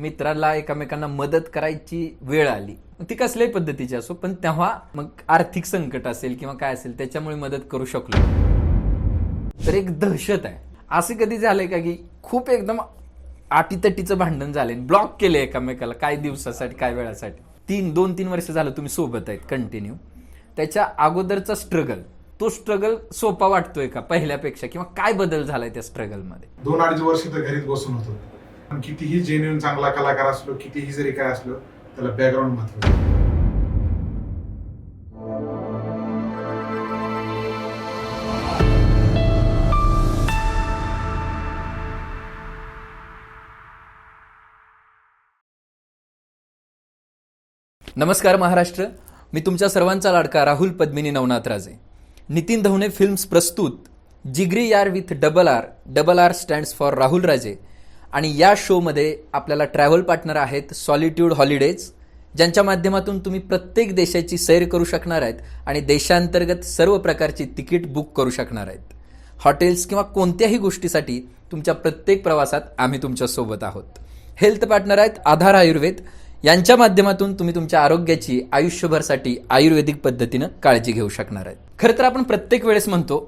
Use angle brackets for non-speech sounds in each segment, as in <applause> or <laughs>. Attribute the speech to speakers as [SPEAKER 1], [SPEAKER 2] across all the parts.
[SPEAKER 1] मित्राला एकमेकांना मदत करायची वेळ आली. ती कसल्याही पद्धतीची असो पण तेव्हा मग आर्थिक संकट असेल किंवा काय असेल त्याच्यामुळे मदत करू शकलो. तर एक दहशत आहे. असं कधी झालंय का की खूप एकदम आटीतटीचं भांडण झालंय ब्लॉक केले एकामेकाला काय दिवसासाठी काय वेळासाठी. तीन दोन तीन वर्ष झालं तुम्ही सोबत आहेत कंटिन्यू त्याच्या अगोदरचा स्ट्रगल तो स्ट्रगल सोपा वाटतोय का पहिल्यापेक्षा? किंवा काय बदल झालाय त्या स्ट्रगलमध्ये?
[SPEAKER 2] दोन अडीच वर्ष तर घरीच बसून होतो. पण कितीही जेन्युन चांगला कलाकार असलो कितीही जरी काय असलो त्याला बॅकग्राऊंड महत्वाचं
[SPEAKER 1] नमस्कार महाराष्ट्र. मी तुमच्या सर्वांचा लाडका राहुल पद्मिनी नवनाथ राजे. नितीन धवणे फिल्म्स प्रस्तुत जिग्री यार with double R double R stands for Rahul Raje. आणि या शोमध्ये आपल्याला ट्रॅव्हल पार्टनर आहेत सॉलिट्यूड हॉलिडेज ज्यांच्या माध्यमातून तुम्ही प्रत्येक देशाची सैर करू शकणार आहेत आणि देशांतर्गत सर्व प्रकारची तिकीट बुक करू शकणार आहेत. हॉटेल्स किंवा कोणत्याही गोष्टीसाठी तुमच्या प्रत्येक प्रवासात आम्ही तुमच्यासोबत आहोत. हेल्थ पार्टनर आहेत आधार आयुर्वेद यांच्या माध्यमातून तुम्ही तुमच्या आरोग्याची आयुष्यभरसाठी आयुर्वेदिक पद्धतीनं काळजी घेऊ शकणार आहेत. खरं तर आपण प्रत्येक वेळेस म्हणतो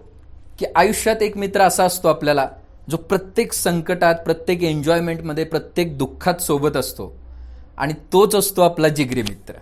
[SPEAKER 1] की आयुष्यात एक मित्र असा असतो आपल्याला जो प्रत्येक संकटात प्रत्येक एन्जॉयमेंटमध्ये प्रत्येक दुःखात सोबत असतो. आणि तोच असतो आपला जिगरी मित्र.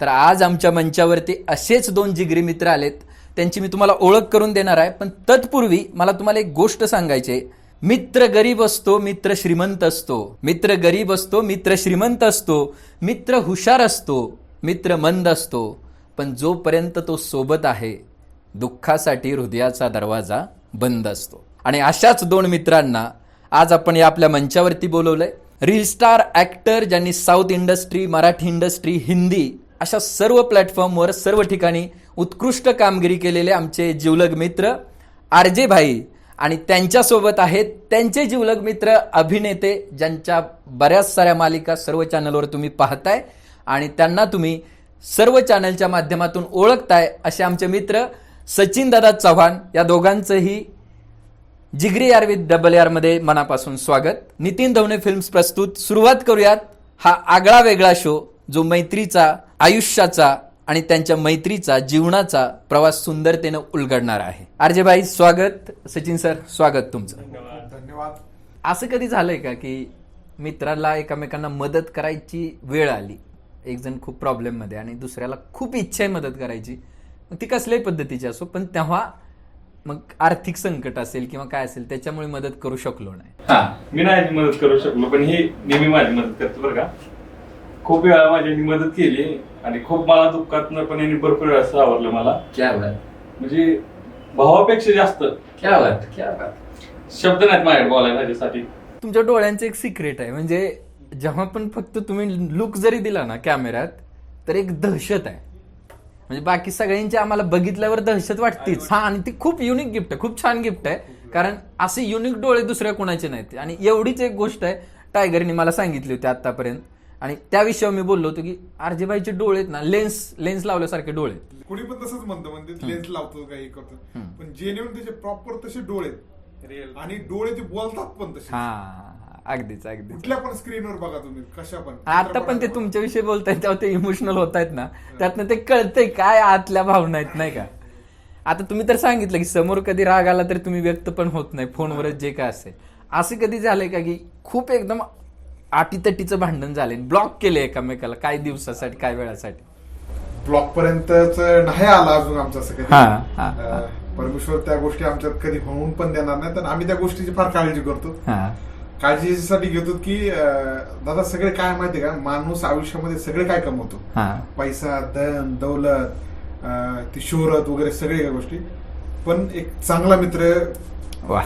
[SPEAKER 1] तर आज आमच्या मंचावरती असेच दोन जिगरी मित्र आलेत. त्यांची मी तुम्हाला ओळख करून देणार आहे. पण तत्पूर्वी मला तुम्हाला एक गोष्ट सांगायची आहे. मित्र गरीब असतो मित्र श्रीमंत असतो. मित्र गरीब असतो मित्र श्रीमंत असतो. मित्र हुशार असतो मित्र मंद असतो. पण जोपर्यंत तो सोबत आहे दुःखासाठी हृदयाचा दरवाजा बंद असतो. आणि अशाच दोन मित्रांना आज आपण या आपल्या मंचावरती बोलवलंय. रील स्टार ऍक्टर ज्यांनी south industry Marathi industry Hindi अशा सर्व प्लॅटफॉर्मवर सर्व ठिकाणी उत्कृष्ट कामगिरी केलेले आमचे जिवलग मित्र आरजे भाई आणि त्यांच्यासोबत आहेत त्यांचे जिवलग मित्र अभिनेते ज्यांच्या बऱ्याच साऱ्या मालिका सर्व चॅनलवर तुम्ही पाहताय आणि त्यांना तुम्ही सर्व चॅनलच्या माध्यमातून ओळखताय असे आमचे मित्र सचिन दादा चव्हाण या दोघांचंही जिगरी यार विथ डबल यारमध्ये मनापासून स्वागत. नितीन धवणे फिल्म्स प्रस्तुत सुरुवात करूयात. हा आगळा वेगळा शो जो मैत्रीचा आयुष्याचा आणि त्यांच्या मैत्रीचा जीवनाचा प्रवास सुंदरतेनं उलगडणार आहे. आरजे भाई स्वागत. सचिन सर स्वागत तुमचं.
[SPEAKER 2] धन्यवाद.
[SPEAKER 1] असं कधी झालंय का की मित्राला एकमेकांना मदत करायची वेळ आली? एक जण खूप प्रॉब्लेममध्ये आणि दुसऱ्याला खूप इच्छा आहे मदत करायची. ती कसल्याही पद्धतीची असो पण तेव्हा मग आर्थिक संकट असेल किंवा काय असेल त्याच्यामुळे मदत करू शकलो नाही.
[SPEAKER 3] हा मी नाही मदत करू शकलो पण ही नेहमी माझी मदत करते बरं का. खूप वेळा माझी यांनी मदत केली आणि खूप मला दुःखात पण यांनी भरपूर वेळा सावरलं मला.
[SPEAKER 1] क्या बात.
[SPEAKER 3] म्हणजे भावापेक्षा जास्त.
[SPEAKER 1] क्या बात क्या बात.
[SPEAKER 3] शब्द नाहीत माझ्याकडे बोलायला ह्याच्यासाठी.
[SPEAKER 1] तुमच्या डोळ्यांचं एक सिक्रेट आहे म्हणजे जेव्हा पण फक्त तुम्ही लुक जरी दिला ना कॅमेऱ्यात तर एक दहशत आहे. म्हणजे बाकी सगळ्यांची आम्हाला बघितल्यावर दहशत वाटतेच. हा आणि ती खूप युनिक गिफ्ट आहे खूप छान गिफ्ट आहे. कारण असे युनिक डोळे दुसऱ्या कोणाचे नाहीत. आणि एवढीच एक गोष्ट आहे टायगरने मला सांगितली होती आतापर्यंत आणि त्या विषयावर मी बोललो होतो की आरजेबाईचे डोळे आहेत ना लेन्स लेन्स लावल्यासारखे डोळे आहेत.
[SPEAKER 2] कोणी पण तसंच म्हणतं म्हणजे लेन्स लावतो काही करतो. पण जेन्युन त्याचे प्रॉपर तसे डोळे आहेत. आणि डोळे ते बोलतात पण तसे
[SPEAKER 1] हा. अगदीच अगदीच.
[SPEAKER 2] कुठल्या पण स्क्रीनवर बघा तुम्ही कशा पण.
[SPEAKER 1] आता पण ते तुमच्याविषयी बोलतायत तेव्हा ते इमोशनल होत आहेत ना त्यातनं ते कळतंय काय आतल्या भावना आहेत नाही का? आता तुम्ही तर सांगितलं की समोर कधी राग आला तर तुम्ही व्यक्त पण होत नाही फोनवरच जे काय असेल. असं कधी झालंय का की खूप एकदम आटीतटीचं भांडण झालंय ब्लॉक केले एकामेकाला काय दिवसासाठी काय वेळासाठी?
[SPEAKER 2] ब्लॉक पर्यंतच नाही आला अजून आमचं असं परमेश्वर त्या गोष्टी आमच्यात कधी होऊन पण देणार नाही तर आम्ही त्या गोष्टीची फार काळजी करतो.
[SPEAKER 1] हा
[SPEAKER 2] काळजीसाठी घेतो की दादा सगळे काय माहितीये का? माणूस आयुष्यामध्ये सगळे काय कमवतो?
[SPEAKER 1] हा.
[SPEAKER 2] पैसा धन दौलत ती शोहरत वगैरे सगळे काही गोष्टी. पण एक चांगला मित्र.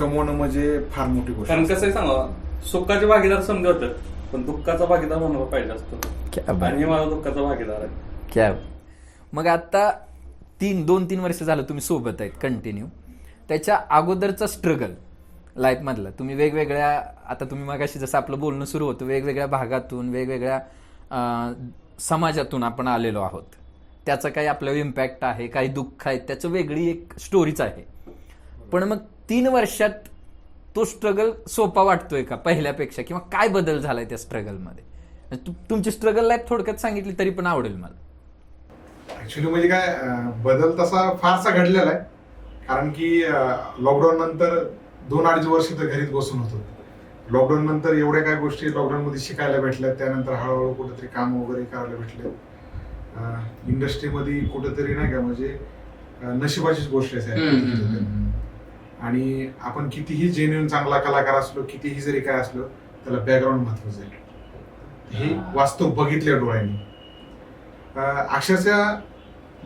[SPEAKER 2] कमवणं म्हणजे फार मोठी गोष्ट.
[SPEAKER 3] कारण कसं सांगा सुखाचे भागीदार समजा होतात पण दुःखाचा भागीदार होणार पाहिजे असतो.
[SPEAKER 1] क्या बात.
[SPEAKER 3] आणि माझा दुःखाचा भागीदार आहे.
[SPEAKER 1] क्या मग आता तीन दोन तीन वर्ष झालं तुम्ही सोबत आहेत कंटिन्यू त्याच्या अगोदरचा स्ट्रगल लाईफमधलं तुम्ही वेगवेगळ्या आता तुम्ही मगाशी जसं आपलं बोलणं सुरू होतं वेगवेगळ्या भागातून वेगवेगळ्या समाजातून आपण आलेलो आहोत. त्याचा काही आपल्यावर इम्पॅक्ट आहे काही दुःख आहे त्याचं वेगळी एक स्टोरीच आहे. पण मग तीन वर्षात तो स्ट्रगल सोपा वाटतोय का पहिल्यापेक्षा? किंवा काय बदल झालाय त्या स्ट्रगलमध्ये तुमची स्ट्रगल लाईफ थोडक्यात सांगितली तरी पण आवडेल मला.
[SPEAKER 2] ऍक्च्युली म्हणजे काय बदल तसा फारसा घडलेला आहे. कारण की लॉकडाऊन नंतर दोन अडीच वर्ष तर घरीच बसून होतो. लॉकडाऊन नंतर एवढ्या काय गोष्टी लॉकडाऊन मध्ये शिकायला भेटल्या त्यानंतर हळूहळू कुठेतरी काम वगैरे करायला भेटले इंडस्ट्रीमध्ये कुठेतरी नाही का म्हणजे नशिबाचीच गोष्ट आहे. आणि आपण कितीही जेन्युन चांगला कलाकार असलो कितीही जरी काय असलो त्याला बॅकग्राऊंड महत्वाचं आहे. हे वास्तव बघितल्या डोळ्यांनी. अक्षरशः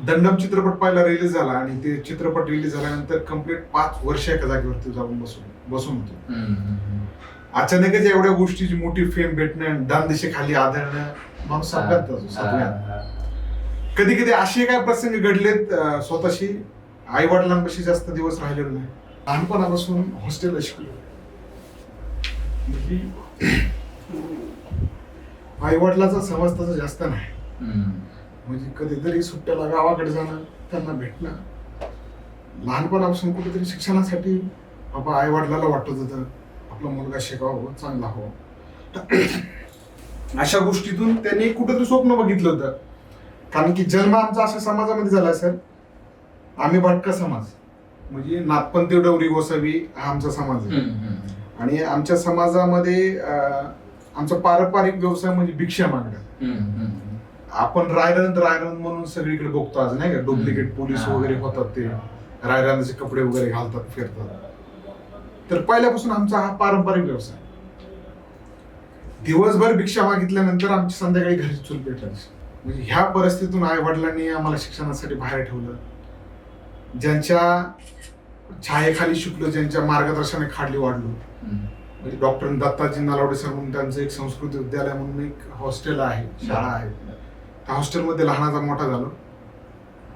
[SPEAKER 2] दंडम चित्रपट पाहिला रिलीज झाला आणि ते चित्रपट रिलीज झाल्यानंतर कंप्लीट पाच वर्ष एका जागेवरती जाऊन बसून बसून होतो. अचानकच एवढ्या गोष्टीची मोठी फेम भेटणं दानदिशे खाली आदळणं माणूस सगळ्यात कधी कधी असे काय प्रसंग घडलेत स्वतःशी? आई वडिलांपाशी जास्त दिवस राहिलेलो नाही. लहानपणापासून हॉस्टेलला शिकलो. आई वडिलाचा समज तसा जास्त नाही. म्हणजे कधीतरी सुट्ट्याला गावाकडे जाणं त्यांना भेटणं. लहानपणापासून कुठेतरी शिक्षणासाठी बाबा आई वडिलाला वाटत होतं आपला मुलगा शिकावं चांगला हो. <clears throat> अशा गोष्टीतून त्यांनी कुठेतरी स्वप्न बघितलं होतं. कारण की जन्म आमचा अशा समाजामध्ये झाला सर. आम्ही भटका समाज. म्हणजे नाथपंथी डवरी गोसावी हा आमचा समाज आहे. आणि आमच्या समाजामध्ये आमचा पारंपरिक व्यवसाय म्हणजे भिक्षा मागणं. आपण रायरन रायरन म्हणून सगळीकडे बघतो आज नाही का? Duplicate police. वगैरे होतात ते. रायरनाचे कपडे वगैरे घालतात फिरतात. तर पहिल्यापासून आमचा हा पारंपरिक व्यवसाय. दिवसभर भिक्षा मागितल्यानंतर आमची संध्याकाळी घरी चूल पेटायची. म्हणजे ह्या परिस्थितीतून आई वडिलांनी आम्हाला शिक्षणासाठी बाहेर ठेवलं. ज्यांच्या छायेखाली शिकलो ज्यांच्या मार्गदर्शनाने खाली वाढलो. म्हणजे डॉक्टर दत्ताजी नलावडे सर म्हणून त्यांचं एक संस्कृत विद्यालय म्हणून एक हॉस्टेल आहे शाळा आहे. त्या हॉस्टेलमध्ये लहानाचा मोठा झालो.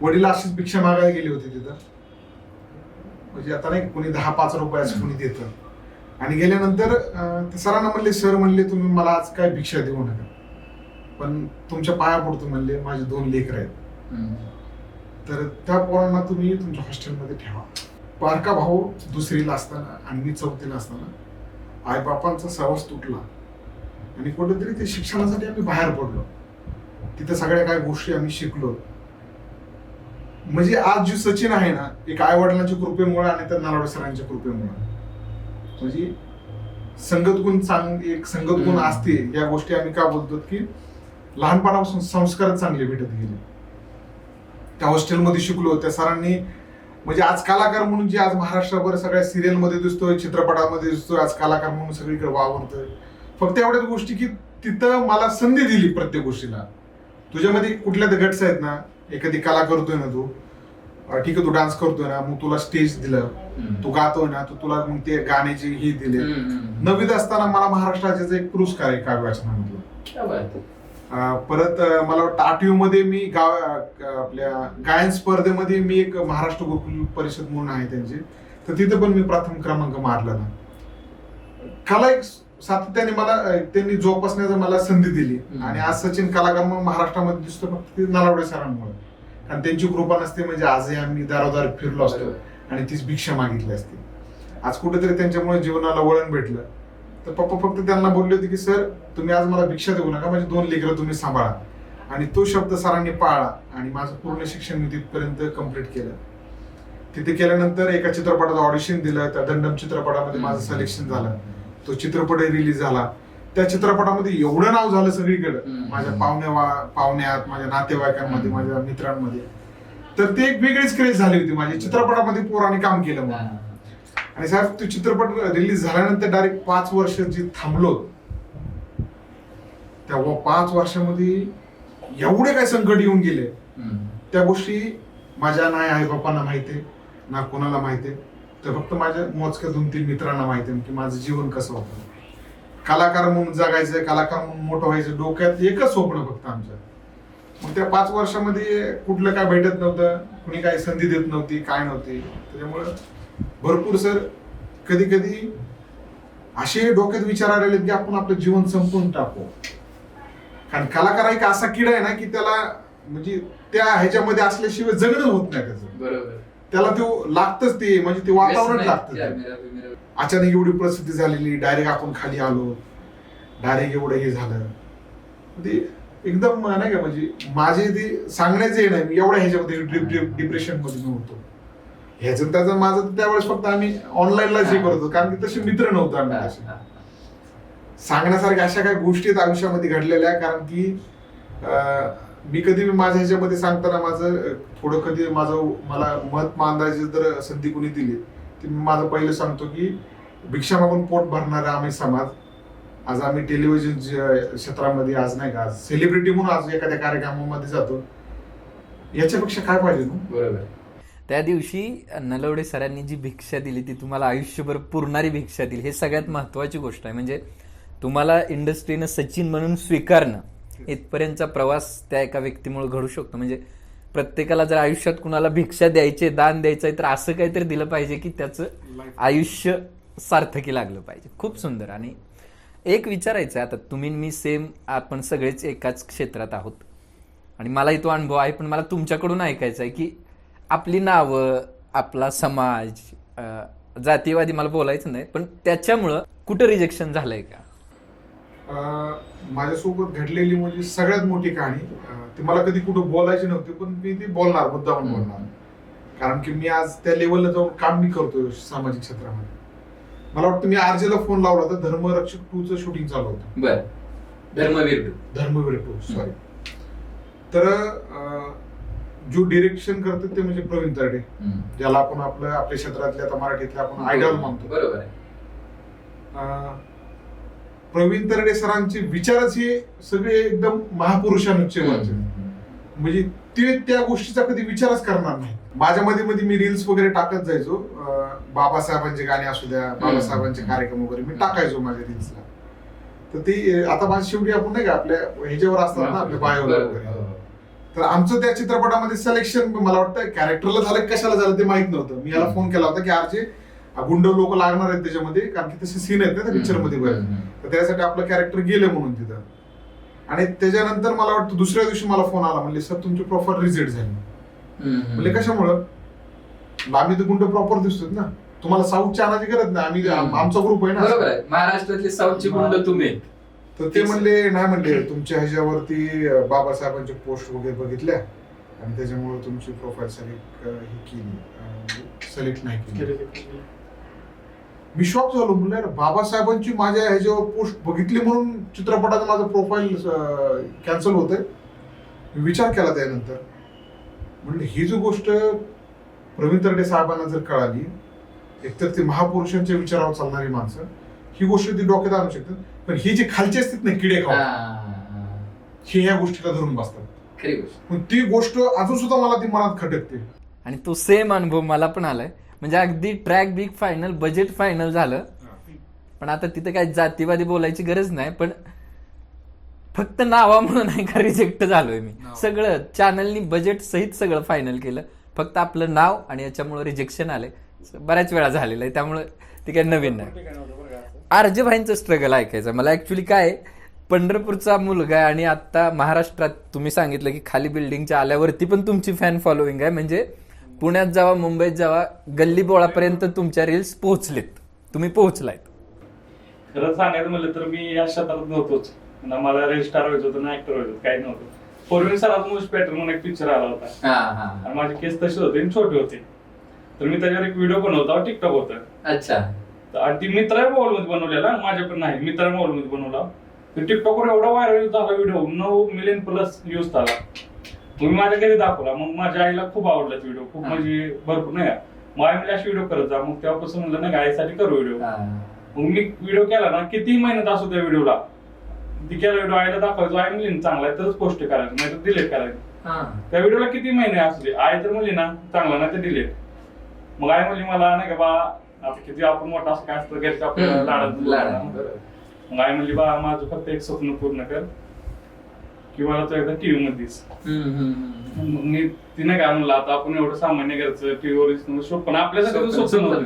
[SPEAKER 2] वडील अशीच भिक्षा मागायला गेली होती तिथं. म्हणजे आता नाही कोणी दहा पाच रुपयाचं कोणी देतं. आणि गेल्यानंतर ते सरांना म्हणले सर म्हणले तुम्ही मला आज काय भिक्षा देऊ नका. पण तुमच्या पाया पडतो म्हणले माझे दोन लेकर आहेत. तर त्या पोरांना तुम्ही तुमच्या हॉस्टेलमध्ये ठेवा. बारका भाऊ दुसरीला असताना आणि मी चौथीला असताना आईबापांचा सहवास तुटला. आणि कुठेतरी ते शिक्षणासाठी आम्ही बाहेर पडलो. तिथे सगळ्या काही गोष्टी आम्ही शिकलो. म्हणजे आज जे सचिन आहे ना एक आई वडिलांच्या कृपेमुळे आणि त्या नारायण सरांच्या कृपेमुळे. म्हणजे संगत गुण चांग एक संगत गुण. असते या गोष्टी आम्ही का बोलतो की लहानपणापासून संस्कार चांगले भेटत गेले. त्या हॉस्टेलमध्ये शिकलो त्या सरांनी म्हणजे आज कलाकार म्हणून जे आज महाराष्ट्रभर सगळ्या सिरियलमध्ये दिसतोय चित्रपटामध्ये दिसतोय आज कलाकार म्हणून सगळीकडे वावरतोय. फक्त एवढ्याच गोष्टी की तिथं मला संधी दिली प्रत्येक गोष्टीला. तुझ्यामध्ये कुठल्या तर गट्स आहेत ना एखादी कला करतोय ना तू अं, ठीक आहे तू डान्स करतोय ना मग तुला स्टेज दिलं तू गातोय ना तू तुला मग ते गाण्याचे ही दिले. नववीत असताना मला महाराष्ट्र राज्याचा एक पुरस्कार आहे काव्य वाचनामधला अं, परत अं, मला वाटतं आठवी मध्ये मी गाव अं, आपल्या गायन स्पर्धेमध्ये मी एक महाराष्ट्र गुरुकुल परिषद म्हणून आहे त्यांची. तर तिथे पण मी प्रथम क्रमांक मारलेला कला एक सातत्याने मला त्यांनी जोपासण्याचा मला संधी दिली. आणि आज सचिन कलाकार म्हणून महाराष्ट्रामध्ये दिसतो फक्त नलावडे सरांमुळे. कारण त्यांची कृपा नसते म्हणजे आजही आम्ही दारोदार फिरलो असतो आणि तीच भिक्षा मागितली असते. आज कुठेतरी त्यांच्यामुळे जीवनाला वळण भेटलं. तर पप्पा फक्त त्यांना बोलले होते की सर तुम्ही आज मला भिक्षा देऊ नका माझी दोन लेकरं तुम्ही सांभाळा. आणि तो शब्द सरांनी पाळला आणि माझं पूर्ण शिक्षण मी तिथपर्यंत कंप्लीट केलं. तिथे केल्यानंतर एका चित्रपटाचं ऑडिशन दिलं त्या दंडम चित्रपटामध्ये माझं सिलेक्शन झालं. तो चित्रपट रिलीज झाला. त्या चित्रपटामध्ये एवढं नाव झालं सगळीकडे. माझ्या पाहुण्या पाहुण्यात माझ्या नातेवाईकांमध्ये. माझ्या मित्रांमध्ये. तर ते एक वेगळीच क्रेज झाली होती माझी. चित्रपटामध्ये पोराने काम केलं म्हणून. आणि साहेब तो चित्रपट रिलीज झाल्यानंतर डायरेक्ट पाच वर्ष जे थांबलो तेव्हा पाच वर्षामध्ये एवढे काय संकट येऊन गेले. त्या गोष्टी माझ्या नाही आई बापांना माहिती ना कोणाला माहिती ते तर फक्त माझ्या मोजक्या दोन तीन मित्रांना माहिती आहे की माझं जीवन कसं होतं. कलाकार म्हणून जगायचं कलाकार म्हणून मोठं व्हायचं डोक्यात एकच स्वप्न फक्त आमच्या मग त्या पाच वर्षामध्ये कुठलं काय भेटत नव्हतं कुणी काही संधी देत नव्हती काय नव्हती. त्याच्यामुळं भरपूर सर कधी कधी असे डोक्यात विचार आलेले की आपण आपलं जीवन संपून टाकू. कारण कलाकार एक असा किडा आहे ना की त्याला म्हणजे त्या ह्याच्यामध्ये असल्याशिवाय जगणं होत नाही त्याचं.
[SPEAKER 1] बरोबर.
[SPEAKER 2] त्याला ते लागतच ते म्हणजे ते वातावरण लागतं. अचानक एवढी परिस्थिती झालेली डायरेक्ट आपण खाली आलो. डायरेक्ट एवढं हे झालं. ते एकदम नाही का म्हणजे माझे ते सांगण्याचे नाही मी एवढ्या ह्याच्यामध्ये डिप्रेशनमध्ये नव्हतो ह्याचं त्याचं माझं तर त्यावेळेस फक्त आम्ही ऑनलाईनला हे करत होतो कारण की तसे मित्र नव्हतो आम्ही
[SPEAKER 1] हा, हा.
[SPEAKER 2] सांगण्यासारख्या अशा काही गोष्टी आयुष्यामध्ये घडलेल्या कारण की अं, मी कधी मी माझ्या ह्याच्यामध्ये सांगताना माझं थोडं कधी माझं मला मत मांडायची जर संधी कोणी दिली तर मी माझं पहिलं सांगतो की भिक्षा मागून पोट भरणारा आम्ही समाज आज आम्ही टेलिव्हिजन क्षेत्रामध्ये आज नाही का सेलिब्रिटी म्हणून आज एखाद्या कार्यक्रमामध्ये जातो. याच्यापेक्षा काय पाहिजे ना
[SPEAKER 1] बरोबर. त्या दिवशी नलवडे सरांनी जी भिक्षा दिली ती तुम्हाला आयुष्यभर पुरणारी भिक्षा दिली. हे सगळ्यात महत्वाची गोष्ट आहे. म्हणजे तुम्हाला इंडस्ट्रीनं सचिन म्हणून स्वीकारणं इथपर्यंतचा प्रवास त्या एका व्यक्तीमुळे घडू शकतो. म्हणजे प्रत्येकाला जर आयुष्यात कुणाला भिक्षा द्यायचे दान द्यायचं आहे तर असं काहीतरी दिलं पाहिजे की त्याचं आयुष्य सार्थकी लागलं पाहिजे. खूप सुंदर. आणि एक विचारायचं आहे आता तुम्ही मी सेम आपण सगळेच एकाच क्षेत्रात आहोत. आणि मलाही तो अनुभव आहे पण मला तुमच्याकडून ऐकायचं आहे की आपली नावं आपला समाज जातीवादी मला बोलायचं नाही पण त्याच्यामुळं कुठं रिजेक्शन झालंय का?
[SPEAKER 2] माझ्यासोबत घडलेली म्हणजे सगळ्यात मोठी कहाणी. ती मला कधी कुठं बोलायची नव्हती पण मी ती बोलणार मुद्दाम बोलणार. कारण की मी आज त्या लेवलला जाऊन काम मी करतोय सामाजिक क्षेत्रामध्ये. मला वाटतं मी आरजेला फोन लावला होता धर्मरक्षक टू चं शूटिंग चालू होतं.
[SPEAKER 1] बर. धर्मवीर
[SPEAKER 2] धर्मवीर टू सॉरी तर जो डिरेक्शन करतात ते म्हणजे प्रवीण तरडे. ज्याला आपण आपलं आपल्या क्षेत्रातले आता मराठीतले आपण आयडॉल मानतो
[SPEAKER 1] बरोबर आहे.
[SPEAKER 2] प्रवीण तरडे सरांचे विचारच हे सगळे एकदम महापुरुषांचे. म्हणजे ते त्या गोष्टीचा कधी विचारच करणार नाही. माझ्या मध्ये मध्ये मी रील्स वगैरे टाकत जायचो. बाबासाहेबांचे गाणे असू द्या बाबासाहेबांचे कार्यक्रम वगैरे मी टाकायचो माझ्या रील्सला तर ते आता माझ्या शेवटी आपण नाही का आपल्या ह्याच्यावर असतात ना आपल्या बायोला वगैरे. तर आमचं त्या चित्रपटामध्ये सिलेक्शन मला वाटतं कॅरेक्टरला झालं कशाला झालं ते माहीत नव्हतं. मी याला फोन केला होता की आरचे गुंड लोक लागणार आहेत त्याच्यामध्ये कारण की तसे सीन आहेत ना त्या पिक्चरमध्ये बरेच. तर त्यासाठी आपलं कॅरेक्टर गेलं म्हणून तिथं. आणि त्याच्यानंतर मला वाटतं दुसऱ्या दिवशी मला फोन आला म्हणले सर तुमची प्रॉपर रिजेक्ट झाली. म्हणजे कशामुळं? आम्ही तर गुंड प्रॉपर दिसतोय ना. तुम्हाला साऊथच्या आणायची गरज नाही. आम्ही. आमचा ग्रुप आहे
[SPEAKER 1] बरोबर
[SPEAKER 2] ना
[SPEAKER 1] आहे. महाराष्ट्रातली साऊथची गुंड तुम्ही.
[SPEAKER 2] तर ते म्हणले नाही म्हणले तुमच्या ह्याच्यावरती बाबासाहेबांचे पोस्ट वगैरे बघितल्या आणि त्याच्यामुळे तुमची प्रोफाईल सिलेक्ट ही केली. सिलेक्ट नाही केली. मी शॉक झालो म्हणलं बाबासाहेबांची माझ्या ह्याच्यावर पोस्ट बघितली म्हणून चित्रपटाचं माझं प्रोफाईल कॅन्सल होत मी विचार केला त्यानंतर. म्हणलं ही जी गोष्ट प्रवीण तरडे साहेबांना जर कळाली एकतर ते महापुरुषांच्या विचारावर चालणारी माणसं ही गोष्ट ती डोक्यात आणू शकतात. पण ही जी खालची असतात ना किडे खाऊ हे. ह्या गोष्टीला धरून बसतात.
[SPEAKER 1] खरी गोष्ट.
[SPEAKER 2] पण ती गोष्ट अजून सुद्धा मला ती मनात खटकते.
[SPEAKER 1] आणि तो सेम अनुभव मला पण आलाय. म्हणजे अगदी track big final budget final झालं. पण आता तिथे काही जातीवादी बोलायची गरज नाही पण फक्त नावामुळे नाही का रिजेक्ट झालोय मी. सगळं चॅनलनी बजेट सहित सगळं फायनल केलं. फक्त आपलं नाव आणि याच्यामुळे रिजेक्शन आले बऱ्याच वेळा झालेलं आहे त्यामुळे ते काही नवीन नाही. आरजे भाईंचं स्ट्रगल ऐकायचं. मला ऍक्च्युली काय पंढरपूरचा मुलगा आहे आणि आता महाराष्ट्रात तुम्ही सांगितलं की खाली बिल्डिंगच्या आल्यावरती पण तुमची फॅन फॉलोईंग आहे. म्हणजे पुण्यात जावा मुंबईत जावा गल्ली बोळापर्यंत तुमच्या रील्स पोहोचलेत. तुम्ही पोहोचलायत.
[SPEAKER 3] खरं सांगायचं म्हणलं तर मी या क्षेत्रात नव्हतोच. ना मला रजिस्टार व्हायचं होतं ना ऍक्टर व्हायचं काही नव्हतं. पूर्वी सरात मूज पॅटर्न म्हणून एक पिक्चर आला होता. आणि माझे केस तसे होते आणि छोटे होते. तर मी त्याच्यावर एक व्हिडिओ बनवता टिकटॉक होतं.
[SPEAKER 1] अच्छा.
[SPEAKER 3] तर आणि ती मित्र मोबाईल मध्ये बनवलेला माझ्या पण नाही मित्र मोबाईल मध्ये बनवला. तर टिकटॉकवर एवढा व्हायरल झाला व्हिडिओ नऊ मिलियन प्लस व्ह्यूज झाला. मग मी माझ्या घरी दाखवला. मग माझ्या आईला खूप आवडला व्हिडिओ खूप. म्हणजे भरपूर नाही मग आई म्हणजे व्हिडिओ करत जा. मग तेव्हापासून म्हणलं का आईसाठी करू व्हिडिओ मग मी व्हिडिओ केला ना किती मेहनत असो त्या व्हिडिओला ती केला व्हिडिओ आईला दाखवायचो. आई म्हणली ना, चांगला आहे तरच पोस्ट करायचं नाही तर डिलीट करायचं त्या व्हिडिओला किती महिने असू दे? आई तर म्हणली ना चांगला नाही तर डिलीट मग आई म्हणली मला नाही का बा आता किती आपण मोठा असं काय असतं घरचं आपल्याला लाडत. मग आई म्हणली बा माझं फक्त एक स्वप्न पूर्ण कर. की मला तो एकदा टीव्ही मध्ये दिस मग मी तिने काय म्हणलं आता आपण एवढं सामान्य घरचं टीव्हीवर शो पण आपल्यासाठी नव्हतं.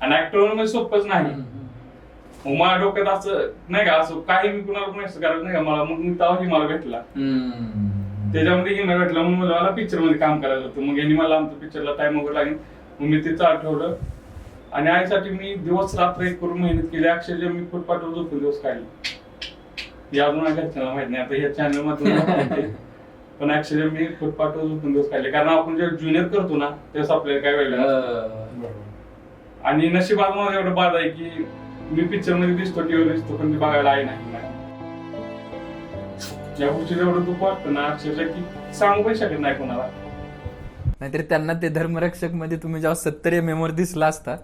[SPEAKER 3] आणि ऍक्टर म्हणजे सोपंच नाही. मग माझ्या डोक्यात असं नाही का असं काही मी कुणाला पण असं करायचं नाही का मला. मग मी तेव्हा ही मला भेटला त्याच्यामध्ये हिंमत वाटलं म्हणून मला मला पिक्चरमध्ये काम करायचं होतं मग यांनी मला आमच्या पिक्चरला टाइम वगैरे लागेल. मग मी ते चालू ठेवलं. आणि आईसाठी मी दिवस रात्र एक करून मेहनत केली. अक्षरशः मी फुटपाथवर झोपून दिवस काढले. हे अजून घरच्यांना माहीत नाही आता ह्या चॅनल मधून. <laughs> पण अक्षरशः मी फुटपाथवर झोपून दिवस काढले कारण आपण जेव्हा ज्युनियर करतो ना तेव्हा आपल्याला काय वेळ. आणि नशिबात माझं एवढं बाद आहे की मी पिक्चरमध्ये दिसतो टीव्ही दिसतो पण ती बघायला आहे नाही या गोष्टीचं एवढं दुःख वाटतं ना अक्षरशः की सांगू पण शकत नाही कोणाला
[SPEAKER 1] नाहीतर त्यांना ते धर्मरक्षकमध्ये तुम्ही जेव्हा सत्तर एम एम वर दिसला असता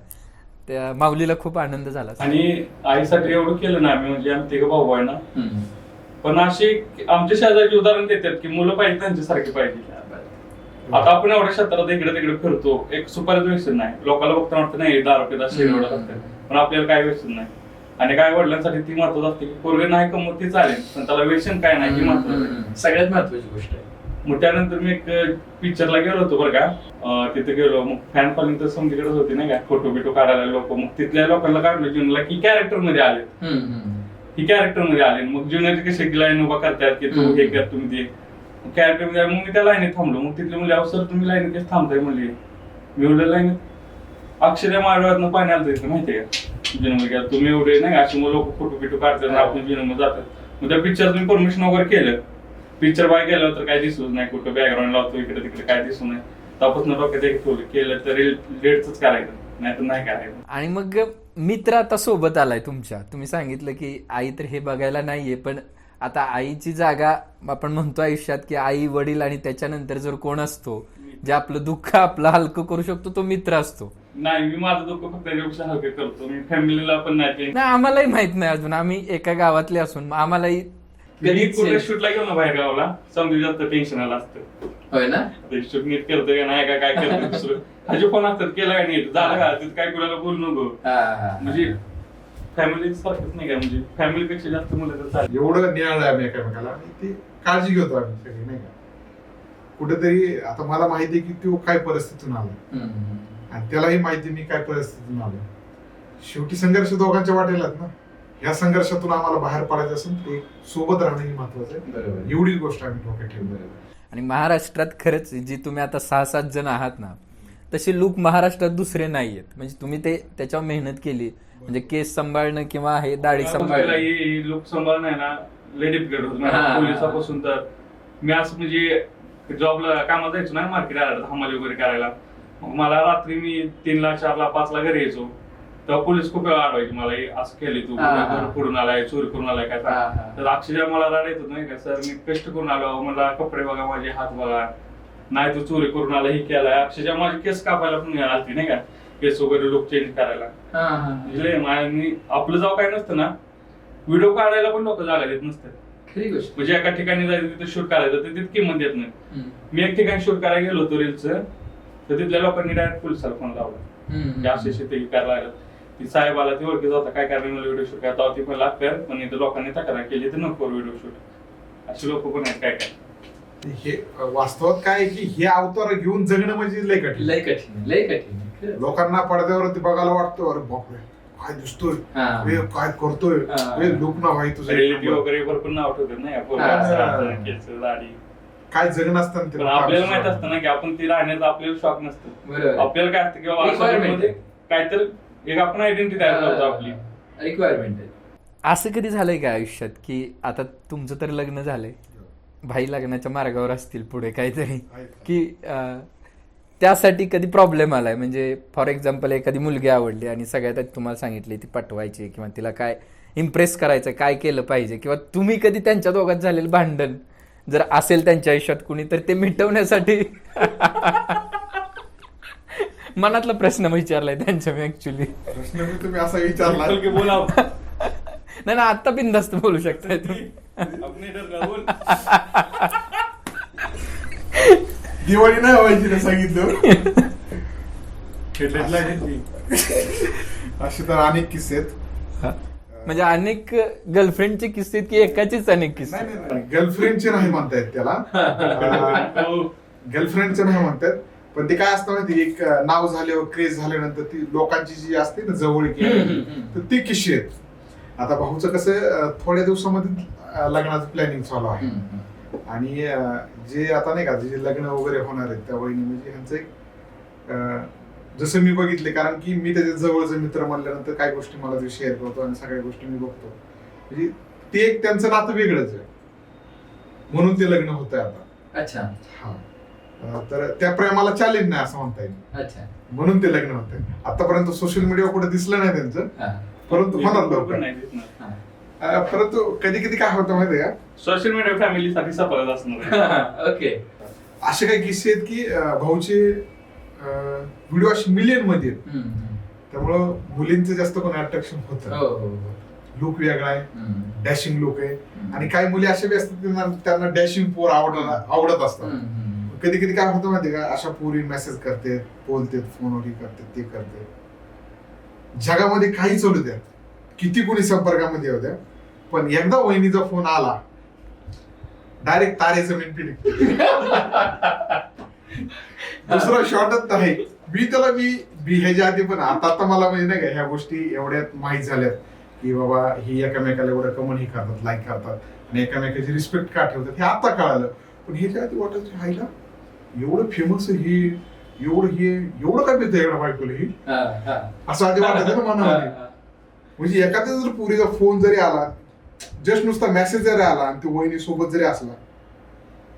[SPEAKER 1] त्या माऊलीला खूप आनंद झाला. असता.
[SPEAKER 3] आणि आईसाठी एवढं केलं ना आम्ही म्हणजे आम्ही तिघं भाऊ आहे ना. पण असे आमच्या शेजारी उदाहरण देतात की मुलं पाहिजे त्यांच्यासारखी पाहिजे. आता आपण एवढ्या क्षेत्रात इकडे तिकडे फिरतो एक सुपारीच व्यसन नाही. लोकांना बघताना वाटतं नाही दारू पिता एवढं लागतं पण आपल्याला काय व्यसन नाही. आणि काय वडिलांसाठी ती महत्वाचं असते की पोरगे नाही कमवत ती चालेल. पण त्याला व्यसन काय नाही की महत्वाचं.
[SPEAKER 1] सगळ्यात महत्वाची गोष्ट आहे.
[SPEAKER 3] मग त्यानंतर मी एक पिक्चरला गेलो होतो बरं का. तिथे गेलो. मग फॅन फॉलोइंग तर समजीकडेच होती नाही का. फोटो बिटो काढायला लोक. मग तिथल्या लोकांना काढलं. जुनला की कॅरेक्टरमध्ये आले. ही कॅरेक्टरमध्ये आले. मग ज्युनियर कसे लाईन उभा करतात की तू. हे कर तुम्ही ते. कॅरेक्टरमध्ये. मग मी त्या लाईनीत थांबलो. मग तिथले म्हणजे अहो सर तुम्ही लाईनीत कसे थांबताय. म्हणले मी एवढ्या लाईनीत अक्षर माळव्यातनं पाणी आलं तिथं माहितीये का? जन्म घ्या तुम्ही एवढे नाही असे मग लोक फोटो बिटो काढतात आपण जन्म जातात. मग त्या पिक्चर तुम्ही परमिशन वगैरे केलं. पिक्चर बाय केलं तर काय दिसूच नाही कुठं बॅकग्राऊंड लावतो इकडे तिकडे काय दिसू नाही. तपासून डोक्यात एक केलं तर लेटच करायचं. नाही तर नाही करायचं.
[SPEAKER 1] आणि मग मित्र आता सोबत आलाय तुमच्या. तुम्ही सांगितलं की आई तर हे बघायला नाहीये पण आता आईची जागा आपण म्हणतो आयुष्यात की आई वडील आणि त्याच्यानंतर जर कोण असतो जे आपलं दुःख आपलं हलकं करू शकतो तो मित्र असतो.
[SPEAKER 3] नाही मी माझं दुःख फक्त त्याच्यापेक्षा हलकं करतो. मी फॅमिलीला पण नाही
[SPEAKER 1] आम्हालाही माहीत नाही अजून. आम्ही एका गावातले असून आम्हालाही
[SPEAKER 3] कधी कुठे शूटला गेलो ना बाहेर गावाला समजा जास्त टेन्शन आलं असतं.
[SPEAKER 1] होय ना?
[SPEAKER 3] शूट नीट करतोय का नाही का काय करतोय <laughs> दुसरं. ह्याचे फोन असतात केलं का नीट? झालं का? तिथं काय कुणाला बोलू नको. म्हणजे फॅमिली सारखंच नाही का? म्हणजे फॅमिली पेक्षा जास्त मुलं तर चालेल.
[SPEAKER 2] एवढं नियाळ आहे आम्ही एकमेकाला. आणि ती काळजी घेतो आम्ही सगळी नाही का? कुठेतरी आता मला माहिती आहे की तो काय परिस्थितीतून आला. आणि त्यालाही माहिती मी काय परिस्थितीतून आलो. शेवटी संघर्ष दोघांच्या वाटेलाच ना. या संघर्षातून आम्हाला बाहेर पडायचं असेल ते सोबत राहणं ही महत्वाचं आहे.
[SPEAKER 1] बरोबर.
[SPEAKER 2] एवढी गोष्ट आम्ही डोक्यात ठेवली.
[SPEAKER 1] आणि महाराष्ट्रात खरंच जी तुम्ही आता सहा सात जण आहात ना तसे लोक महाराष्ट्रात दुसरे नाहीयेत म्हणजे तुम्ही ते त्याच्यावर मेहनत केली. म्हणजे केस सांभाळणं किंवा हे दाढी सांभाळणं.
[SPEAKER 3] ही लोक सांभाळणं आहे ना लय डिफिकल्ट होत.
[SPEAKER 1] हा.
[SPEAKER 3] पोलिसापासून तर मी असं म्हणजे जॉबला कामाला जायचो ना मार्केट हमाली वगैरे करायला. मला रात्री मी तीनला चारला पाचला घरी यायचो. तेव्हा पोलीस खूप वेळा अडवायचे मला हे असं केली तू
[SPEAKER 1] हा, हा.
[SPEAKER 3] घर फोडून आलाय चोरी करून आलाय काय
[SPEAKER 1] हा, हा.
[SPEAKER 3] तर अक्षरशः मला राड येत होतं नाही का? सर मी कष्ट करून आलो मला कपडे बघा माझे हात बघा. नाही तू चोरी करून आला ही केलाय. अक्षरशः माझे केस कापायला पण आलती नाही का? केस वगैरे लोक चेंज करायला. म्हणजे मा- मी आपलं जाऊ काय नसतं ना व्हिडिओ काढायला पण लोक जागा देत नसतात.
[SPEAKER 1] खरी गोष्ट.
[SPEAKER 3] म्हणजे एका ठिकाणी जायचं तिथे शूट करायचं तर तिथे किंमत देत नाही. मी एक ठिकाणी शूट करायला गेलो होतो रीलचं तर तिथल्या लोकांनी डायरेक्ट पोलिसाला फोन लावला. की असे शेती करायला लागलं. ती साहेब आला ती ओळखी होता. काय कारण मला व्हिडिओ शूट करता ती पण लागतं पण इथं लोकांनी तक्रार केली तर नको व्हिडिओ शूट अशी लोक पण आहेत काय काय.
[SPEAKER 2] हे वास्तवात काय आहे की हे अवतार घेऊन जगणं म्हणजे लय कठीण.
[SPEAKER 1] लय कठीण लय कठीण
[SPEAKER 2] लोकांना पडद्यावरती बघायला वाटतं अरे बापरे काय दिसतोय?
[SPEAKER 1] हा.
[SPEAKER 2] हे काय करतोय?
[SPEAKER 1] हा.
[SPEAKER 2] हे लोक ना भाई तुझं.
[SPEAKER 3] रिलेटिव्ह वगैरे भरपूर नाव ठेवतात
[SPEAKER 1] हा.
[SPEAKER 3] केस दाढी.
[SPEAKER 2] काय जगणं असतं ते
[SPEAKER 3] पण आपल्याला माहीत असतं ना की आपण ती राहण्याचं आपल्याला शॉक नसतं.
[SPEAKER 1] बरोबर.
[SPEAKER 3] आपल्याला काय असतं
[SPEAKER 1] Requirement
[SPEAKER 3] मध्ये काहीतरी एक आपण आयडेंटिटी तयार करतो आपली.
[SPEAKER 1] रिक्वायरमेंट असं कधी झालंय का आयुष्यात की आता तुमचं तर लग्न झालंय? भाई लग्नाच्या मार्गावर असतील पुढे काहीतरी. <laughs> की अं, त्यासाठी कधी प्रॉब्लेम आलाय? म्हणजे फॉर एक्झाम्पल एखादी मुलगी आवडली आणि सगळ्यात आधी तुम्हाला सांगितली ती पटवायची किंवा तिला काय इम्प्रेस करायचं काय केलं पाहिजे? किंवा तुम्ही कधी त्यांच्या दोघात झालेलं भांडण जर असेल त्यांच्या आयुष्यात कुणी तर ते मिटवण्यासाठी? <laughs> मनातला प्रश्न विचारलाय त्यांच्या मी ऍक्च्युली
[SPEAKER 2] प्रश्न मी तुम्ही असा विचारला.
[SPEAKER 3] की बोला
[SPEAKER 1] नाही ना आता बिंदास्त बोलू शकताय तुम्ही.
[SPEAKER 3] अपने इधर का बोल.
[SPEAKER 2] दिवाळी नाही व्हायची ना सांगितलं. असे तर अनेक किस्से आहेत.
[SPEAKER 1] म्हणजे अनेक गर्लफ्रेंडचे किस्से आहेत की एकाचेच अनेक किस्से
[SPEAKER 2] गर्लफ्रेंडचे नाही म्हणतायत त्याला. <laughs>
[SPEAKER 3] हो.
[SPEAKER 2] गर्लफ्रेंडचे नाही म्हणतात पण ते काय असतं माहिती एक नाव झाल्यावर क्रेज झाल्यानंतर ती लोकांची जी असते ना जवळकी तर ती किस्से आहेत? आता भाऊचं कसं थोड्या दिवसामध्ये लग्नाचं प्लॅनिंग चालू आहे. आणि जे आता नाही का जे लग्न वगैरे होणार आहेत त्या वहिनी म्हणजे ह्यांचं एक जसं मी बघितले कारण की मी त्याच्या जवळचे मित्र म्हणल्यानंतर काही गोष्टी मला ते शेअर करतो आणि सगळ्या गोष्टी मी बघतो. म्हणजे ते एक त्यांचं नातं वेगळंच आहे. म्हणून ते लग्न होत आहे आता.
[SPEAKER 1] अच्छा.
[SPEAKER 2] हा. तर त्या प्रेमाला चॅलेंज नाही असं म्हणता येईल
[SPEAKER 1] अच्छा
[SPEAKER 2] म्हणून ते लग्न होत आहे आतापर्यंत सोशल मीडियावर कुठे दिसलं नाही त्यांचं
[SPEAKER 1] हा.
[SPEAKER 2] परंतु होणार लवकर. अं, परंतु कधी कधी काय होतं माहितीये का
[SPEAKER 3] सोशल मीडिया फॅमिलीसाठी सफलच असणार.
[SPEAKER 1] ओके
[SPEAKER 2] असे काही किस्से आहेत की अं, भाऊचे व्हिडिओ असे मिलियनमध्ये आहेत. त्यामुळं मुलींचं जास्त कोण अट्रॅक्शन होतं
[SPEAKER 1] हो हो हो.
[SPEAKER 2] लुक वेगळा आहे
[SPEAKER 1] हम्म.
[SPEAKER 2] डॅशिंग लुक आहे. आणि काही मुली अशा बी असतात त्यांना- त्यांना डॅशिंग पोर आवडत आवडत असतात
[SPEAKER 1] हम्म.
[SPEAKER 2] कधी कधी काय होतं माहिती का? अशा पोरी मेसेज करते बोलते फोनवर हे करते ते करते जगामध्ये काही चालू द्या. किती कोणी संपर्कामध्ये येऊ द्या. पण एकदा वहिनीचा फोन आला डायरेक्ट तारे जमीन पिढी दुसरा शॉर्टच नाही मी त्याला मी मी ह्याच्या आधी पण आता आता मला म्हणजे नाही का ह्या गोष्टी एवढ्यात माहीत झाल्यात. की बाबा ही एकामेकाला एवढं कमन ही करतात लाईक करतात. आणि एकामेकाची रिस्पेक्ट का ठेवतात हे आता कळालं. पण ह्याच्या आधी वाटायचं हायला एवढं फेमस ही एवढं हे एवढं काय मिळतं एवढं बायकोला ही. असं आधी वाटायचं ना मनामध्ये. म्हणजे एखाद्या जर पुरीचा फोन जरी आला जस्ट नुसता मेसेज जरी आला आणि ती वहिनी सोबत जरी असला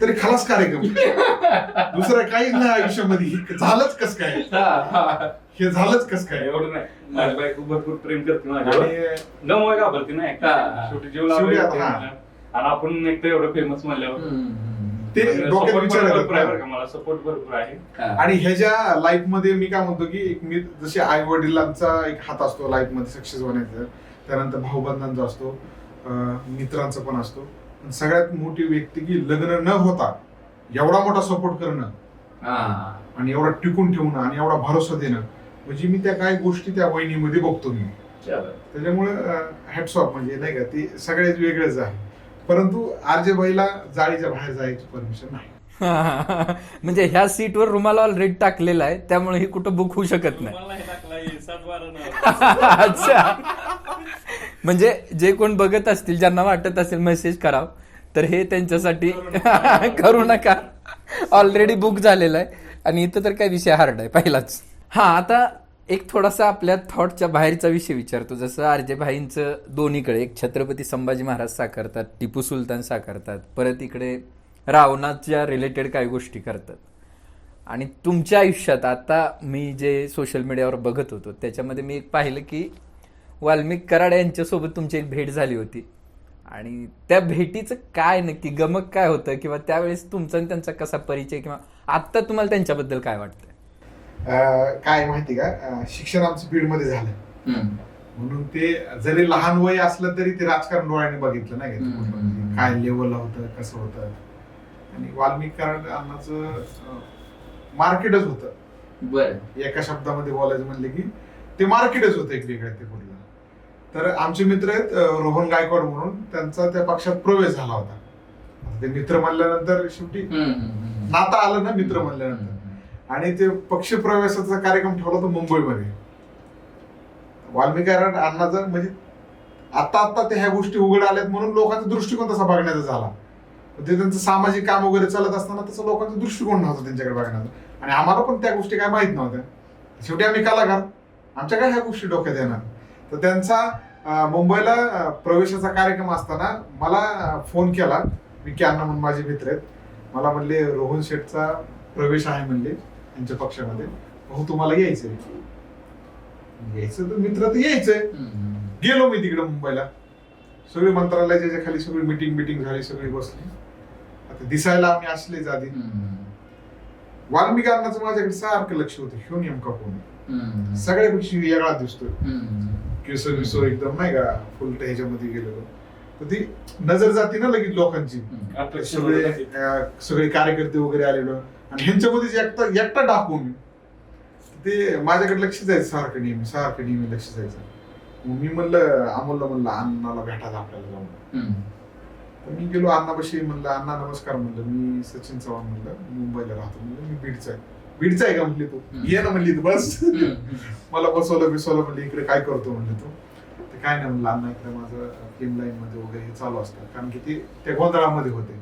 [SPEAKER 2] तरी खलास कार्यक्रम. <laughs> दुसरं काहीच नाही आयुष्यामध्ये. झालंच कस काय?
[SPEAKER 1] हा, हा.
[SPEAKER 2] हे झालंच कस काय?
[SPEAKER 3] एवढं नाही. माझी बायको भरपूर प्रेम करते माझ्यावर. घाबरते ना
[SPEAKER 1] हा.
[SPEAKER 3] शेवटी जीव लावला
[SPEAKER 2] हा.
[SPEAKER 3] आणि आपण एक तर एवढं फेमस म्हणल्यावर.
[SPEAKER 2] ते डोक्यात
[SPEAKER 3] सपोर्ट
[SPEAKER 2] विचार येतात
[SPEAKER 3] मला सपोर्ट भरपूर आहे.
[SPEAKER 2] आणि ह्याच्या लाईफमध्ये मी काय म्हणतो की एक मी जसे आई वडिलांचा एक हात असतो लाईफमध्ये सक्सेस होण्याचा त्यानंतर भाऊबंधांचा असतो मित्रांचा पण असतो सगळ्यात मोठी व्यक्ती की लग्न न होता एवढा मोठा सपोर्ट करणं
[SPEAKER 1] हा.
[SPEAKER 2] आणि एवढा टिकून ठेवणं आणि एवढा भरोसा देणं म्हणजे मी त्या काही गोष्टी त्या वहिनीमध्ये बघतो मी. त्याच्यामुळे हॅट्स ऑफ म्हणजे नाही का ते सगळेच वेगळेच आहे परंतु आरजे बाईला जाळीच्या बाहेर जायची परमिशन नाही. <laughs>
[SPEAKER 1] म्हणजे ह्या सीटवर रुमाला ऑलरेडी टाकलेला आहे त्यामुळे ही कुठं बुक होऊ शकत नाही.
[SPEAKER 3] हे हे. <laughs>
[SPEAKER 1] अच्छा. म्हणजे जे कोण बघत असतील ज्यांना वाटत असेल मेसेज कराव तर हे त्यांच्यासाठी <laughs> करू नका. ऑलरेडी बुक झालेलं आहे. आणि इथं तर काय विषय हार्ड आहे पहिलाच. हा आता एक थोडासा आपल्या थॉटच्या बाहेरचा विषय विचारतो. जसं आरजे भाईंचं दोन्हीकडे एक छत्रपती संभाजी महाराज साकारतात टिपू सुलतान साकारतात परत इकडे रावणाच्या रिलेटेड काही गोष्टी करतात. आणि तुमच्या आयुष्यात आता मी जे सोशल मीडियावर बघत होतो त्याच्यामध्ये मी एक पाहिलं की वाल्मिक कराड यांच्यासोबत तुमची एक भेट झाली होती. आणि त्या भेटीचं काय नक्की गमक काय होतं? किंवा त्यावेळेस तुमचा आणि त्यांचा कसा परिचय? किंवा आत्ता तुम्हाला त्यांच्याबद्दल काय वाटतं
[SPEAKER 2] अं, काय माहिती का? अं, शिक्षण आमचं बीडमध्ये झालं.
[SPEAKER 1] हम्म.
[SPEAKER 2] म्हणून ते जरी लहान वय असलं तरी ते राजकारण डोळ्याने बघितलं नाही का?
[SPEAKER 1] हम्म.
[SPEAKER 2] ते काय लेवलला होतं कसं होतं? आणि वाल्मिक अण्णाचं मार्केटच होतं.
[SPEAKER 1] बरं.
[SPEAKER 2] एका शब्दामध्ये बोलायचं म्हणले की ते मार्केटच होतं एक वेगळं ते पुढलं. तर आमचे मित्र आहेत अं, रोहन गायकवाड म्हणून त्यांचा त्या पक्षात प्रवेश झाला होता. आता ते मित्र म्हणल्यानंतर शेवटी नाता आलं ना मित्र म्हणल्यानंतर. आणि ते पक्ष प्रवेशाचा कार्यक्रम ठेवला तो मुंबईमध्ये. वाल्मिकी कराड अण्णाचं म्हणजे आता आता ते ह्या गोष्टी उघड आल्यात म्हणून लोकांचा दृष्टिकोन तसा बघण्याचा झाला. ते त्यांचं सामाजिक काम वगैरे चालत असताना तसं लोकांचा दृष्टिकोन नव्हता त्यांच्याकडे बघण्याचा. आणि आम्हाला पण त्या गोष्टी काय माहीत नव्हत्या. शेवटी आम्ही कलाकार. आमच्या काय ह्या गोष्टी डोक्यात येणार? तर त्यांचा मुंबईला प्रवेशाचा कार्यक्रम असताना मला फोन केला. विकी अण्णा म्हणून माझे मित्र आहेत. मला म्हणले रोहन शेठचा प्रवेश आहे म्हणले. त्यांच्या पक्षामध्ये. भाऊ तुम्हाला यायचंय. यायचं तर मित्र तर यायचंय. गेलो मी तिकडे मुंबईला. सगळी मंत्रालयाच्या खाली सगळी मिटिंग मिटिंग झाली सगळी बसली. आता दिसायला आम्ही असलेच आधी. वाल्मिकी अण्णाचं माझ्याकडे सारखं लक्ष होतं. ह्यो नेमका कोण? सगळ्यापेक्षा वेगळा दिसतोय. केस विसो एकदम नाही का फुलट ह्याच्यामध्ये गेलेलो. तर ती नजर जाते ना लगेच लोकांची. सगळे सगळे कार्यकर्ते वगैरे आलेलो. आणि ह्यांच्यामध्येच एकटा एकटा मी ते माझ्याकडे लक्ष जायचं सारखं नेहमी सारखं नेहमी लक्ष जायचं मी म्हणलं अमोलला म्हणलं अण्णाला भेटायला आपल्याला जाऊन. तर मी गेलो अण्णापाशी म्हणलं अण्णा नमस्कार म्हणलं. मी सचिन चव्हाण म्हणलं मुंबईला राहतो म्हणलं. मी बीडचा आहे. बीडचा आहे का म्हणली तू. ये ना म्हणली तू बस. मला बसवलं बिसवलं म्हणलं इकडे काय करतो? म्हणलं तू. ते काय नाही म्हणलं अण्णा इकडे माझं फिल्म लाईन मध्ये वगैरे हे चालू असतं. कारण की ते त्या गोंधळामध्ये होते.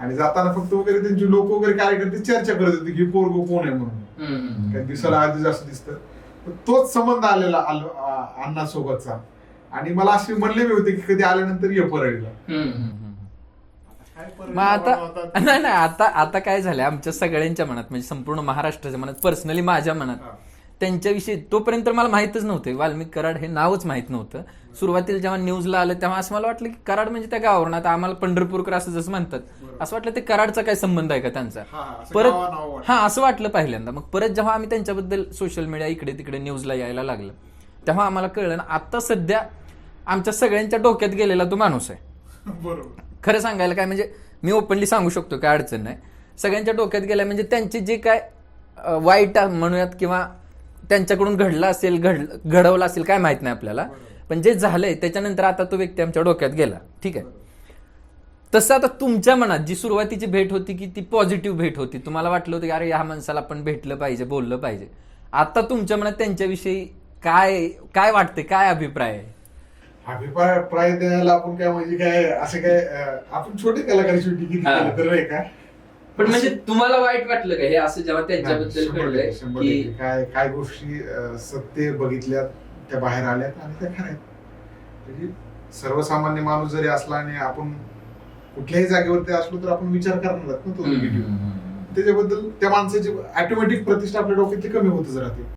[SPEAKER 2] आणि जाताना फक्त वगैरे त्यांची लोक वगैरे कार्यकर्ते चर्चा करत होते की पोरगो कोण आहे म्हणून. काही दिसायला आधी जास्त दिसतं. तोच संबंध आलेला आल- आ- अण्णासोबतचा. आणि मला असे म्हणले मी होते की कधी आल्यानंतर ये परळीला.
[SPEAKER 1] मग आता नाही नाही आता आता काय झालं आमच्या सगळ्यांच्या मनात म्हणजे संपूर्ण महाराष्ट्राच्या मनात पर्सनली माझ्या मनात
[SPEAKER 2] हा.
[SPEAKER 1] त्यांच्याविषयी तोपर्यंत मला माहितच नव्हते. वाल्मिक कराड हे नावच माहीत नव्हतं. सुरुवातीला जेव्हा न्यूजला आलं तेव्हा असं मला वाटलं की कराड म्हणजे त्या गावावरून. आता आम्हाला पंढरपूरकर असं जसं म्हणतात. असं वाटलं ते कराडचा काय संबंध आहे का त्यांचा? परत. हा असं वाटलं पहिल्यांदा. मग परत जेव्हा आम्ही त्यांच्याबद्दल सोशल मीडिया इकडे तिकडे न्यूजला यायला लागलं तेव्हा आम्हाला कळलं ना आता सध्या आमच्या सगळ्यांच्या डोक्यात गेलेला तो माणूस आहे. <laughs>
[SPEAKER 2] बरोबर.
[SPEAKER 1] खरं सांगायला काय म्हणजे मी ओपनली सांगू शकतो काय अडचण नाही. सगळ्यांच्या डोक्यात गेल्या म्हणजे त्यांचे जे काय वाईट म्हणूयात किंवा त्यांच्याकडून घडलं असेल घड घडवलं असेल काय माहीत नाही आपल्याला. पण जे झालंय त्याच्यानंतर आता तो व्यक्ती आमच्या डोक्यात गेला. ठीक आहे? तसं आता तुमच्या मनात जी सुरुवातीची भेट होती की ती पॉझिटिव्ह भेट होती तुम्हाला वाटलं होतं की अरे ह्या माणसाला आपण भेटलं पाहिजे बोललं पाहिजे. आता तुमच्या मनात त्यांच्याविषयी काय काय वाटते काय अभिप्राय आहे?
[SPEAKER 2] अभिप्राय प्राय द्यायला आपण काय म्हणजे काय असं काय आपण छोटे कलाकार शेवटी किती
[SPEAKER 1] हा.
[SPEAKER 2] केलं तर नाही का?
[SPEAKER 1] पण म्हणजे तुम्हाला वाईट वाटलं का हे असं जेव्हा त्यांच्याबद्दल
[SPEAKER 2] शंभर
[SPEAKER 1] घडलंय
[SPEAKER 2] टक्के, शंभर
[SPEAKER 1] की
[SPEAKER 2] टक्के. काय काय गोष्टी अं, सत्य बघितल्यात त्या बाहेर आल्यात आणि त्या खऱ्या. म्हणजे सर्वसामान्य माणूस जरी असला आणि आपण कुठल्याही जागेवरती असलो तर आपण विचार करणार आहोत ना तो. त्याच्याबद्दल त्या माणसाची ऑटोमॅटिक प्रतिष्ठा आपल्या डोक्यात ती कमी होतच राहते